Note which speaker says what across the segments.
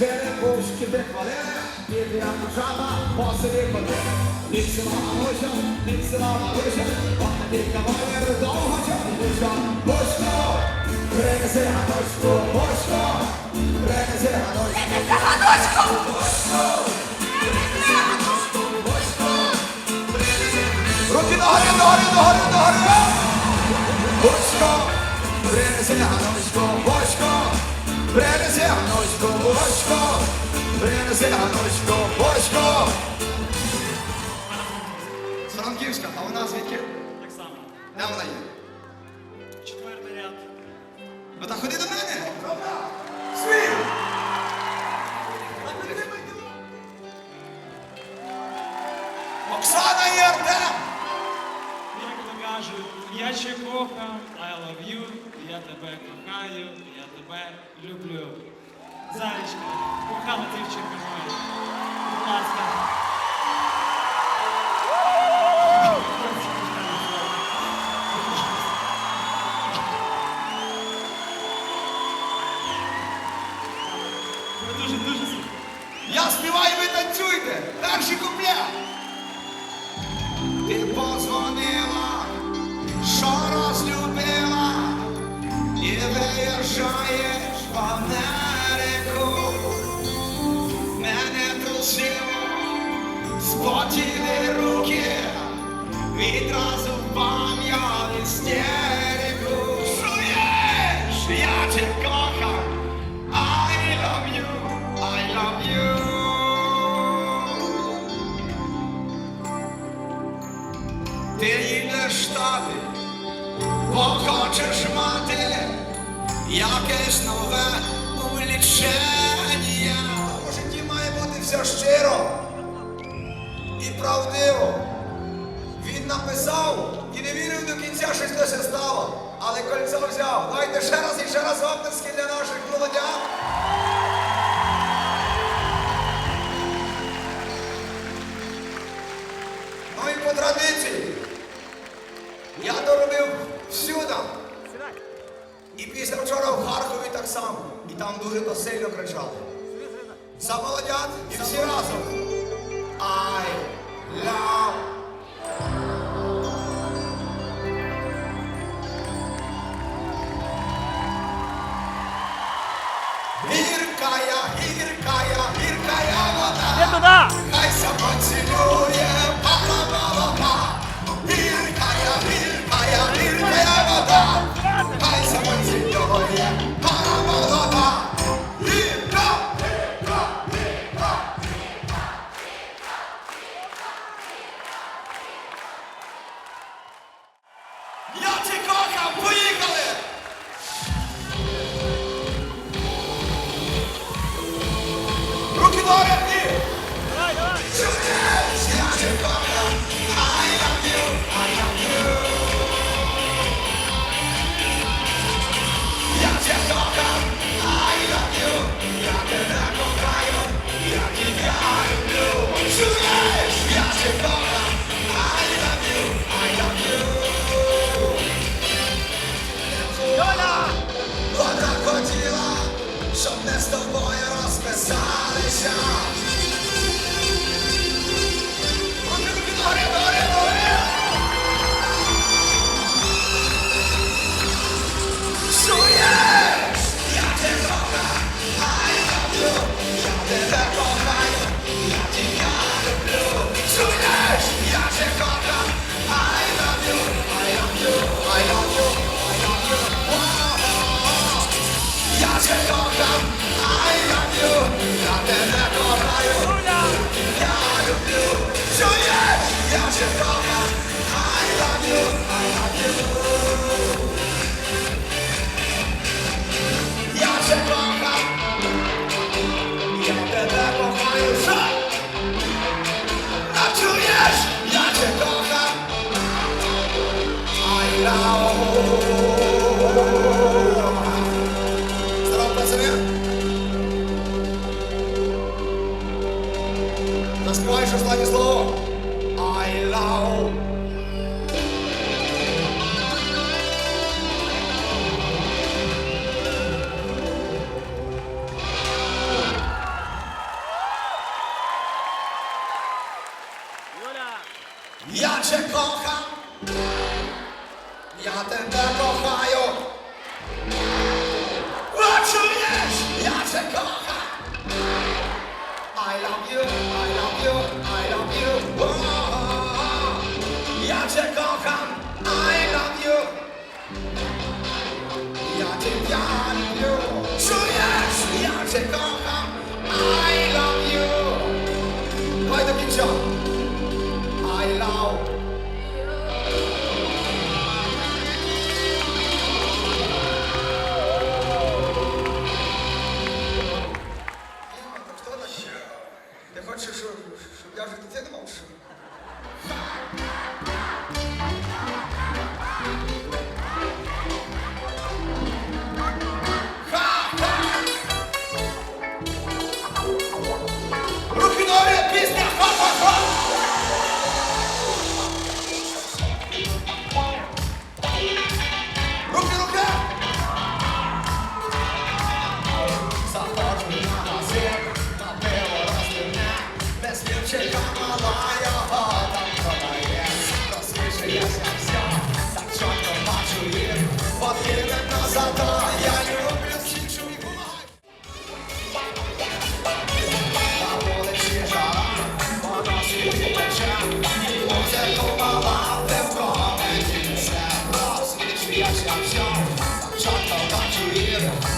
Speaker 1: місяць перепустки де хвалили, і як жаба по селі ходили. Ліпсила Галуся, ліпсила Галуся, пам'ятник кавалер довго чоловічка. Бочко, принеси Ганочку, бочко, принеси Ганочку.
Speaker 2: Руки догори, догори, догори, догори!
Speaker 1: Бочко, принеси Ганочку, бочко, принеси Ганочку, бочко, принеси Ганочку, бочко.
Speaker 2: Франківська, а вона звідки?
Speaker 3: Так само.
Speaker 2: Де вона є?
Speaker 3: Четвертий ряд.
Speaker 2: Ну так ходи до мене. Свій! Оксана і Артем!
Speaker 3: Як то кажуть, я ще кохам, I love you, я тебе кохаю, я тебе люблю. Зарічка, кохана дівчинка моя. Будь ласка.
Speaker 2: Мене трусило, спотіли руки, відразу я в. Чуєш, я тебе кохаю, I love you, I. Ти їдеш штати, бо мати якесь нове увлічення. У житті має бути все щиро і правдиво. Він написав і не вірив до кінця, що щось стало, але кольцо взяв. Давайте ще раз і ще раз оплески для наших молодят. Так само. І там дуже то сильно кричали. За і всі разом. I love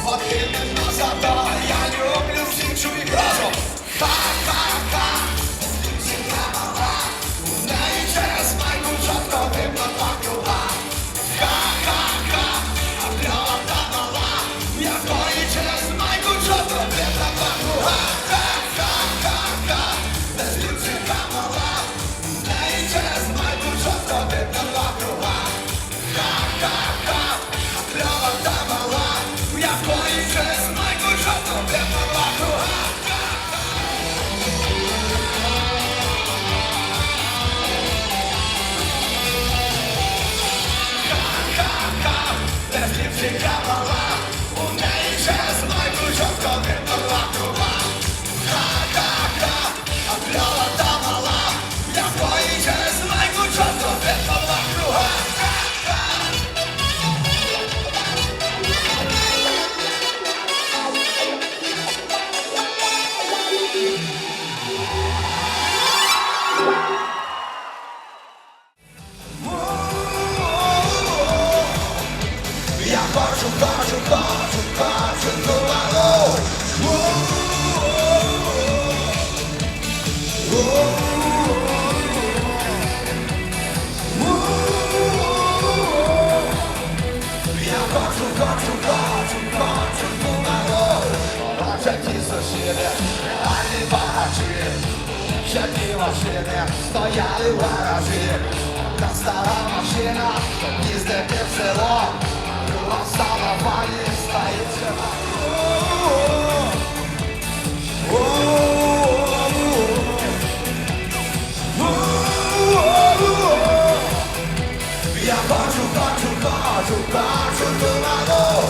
Speaker 2: Подкине назад, я люблю всіх чоловіків. Разом! Ха-ха-ха! Я хочу, хочу, хочу, хочу ту малу. Бачать ті сусіди, ані багачі. Ще ті машини стояли в гаражі. Та стара машина їздити в село. була стала пані стоїть хочу, хочу, хочу ту малу.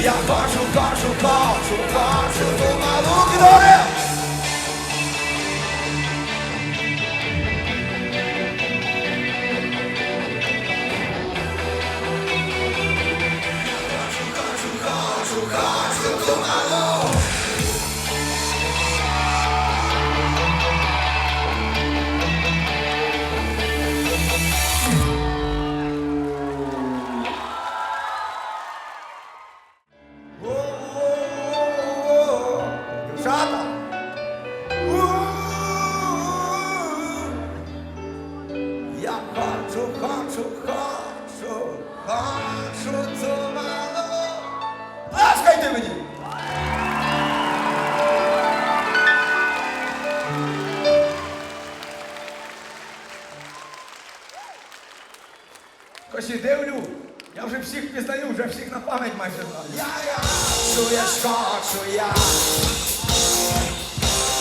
Speaker 2: Я хочу, хочу, хочу, хочу ту малу кидори. Хочу, вже всіх на пам'ять майже знаю. Я, я, чуєш, хочу.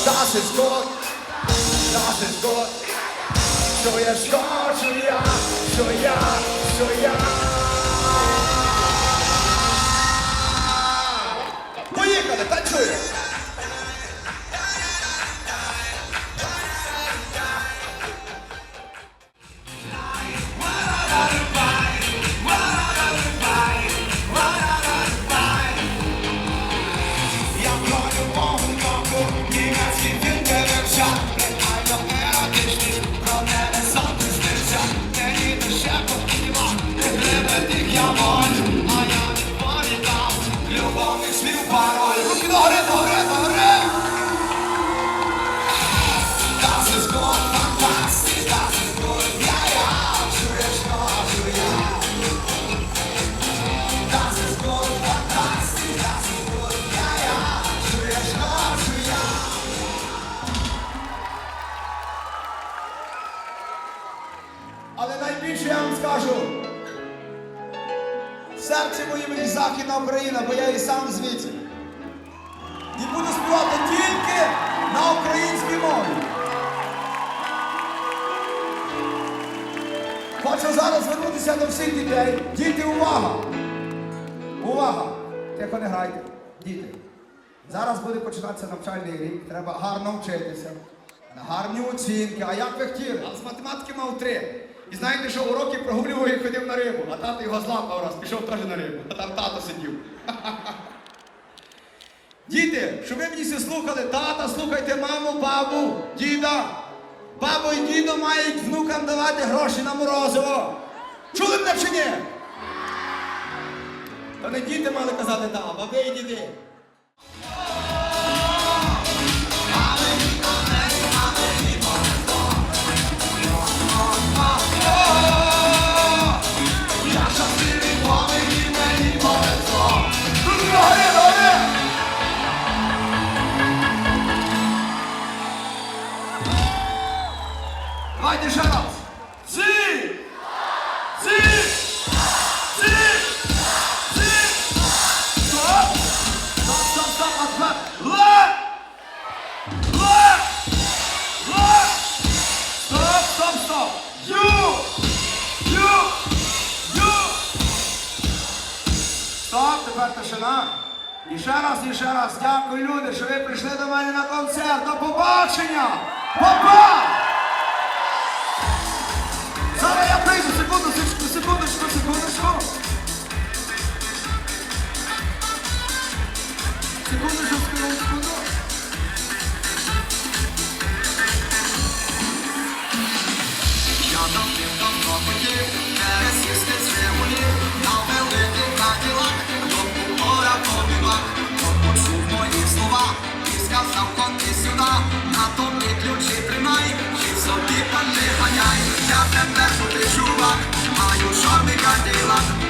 Speaker 2: Das ist gut, das ist gut. Що я ж ja, я, ja, що я. Поїхали, танцюємо. Україна, бо я і сам звідси. І буду співати тільки на українській мові. Хочу зараз звернутися до всіх дітей. Діти, увага! Увага! Тихо не грайте. Діти. Зараз буде починатися навчальний рік. Треба гарно вчитися. Гарні оцінки. А як ви хотіли? А з математики мав три. І знаєте, що уроки прогулював і ходив на рибу, а тато його злапав раз, пішов теж на рибу, а там тато сидів. Діти, щоб ви мені всі слухали, тата, слухайте маму, бабу, діда. Бабу і дідо мають внукам давати гроші на морозиво. Чули мене чи ні? То не діти мали казати так, а баби і діди. Люди, що ви прийшли до мене на концерт. До побачення! Па-па! Зараз я прийду, секунду, секундочку, секундочку. Секундочку, Cadillac, маю чорний Cadillac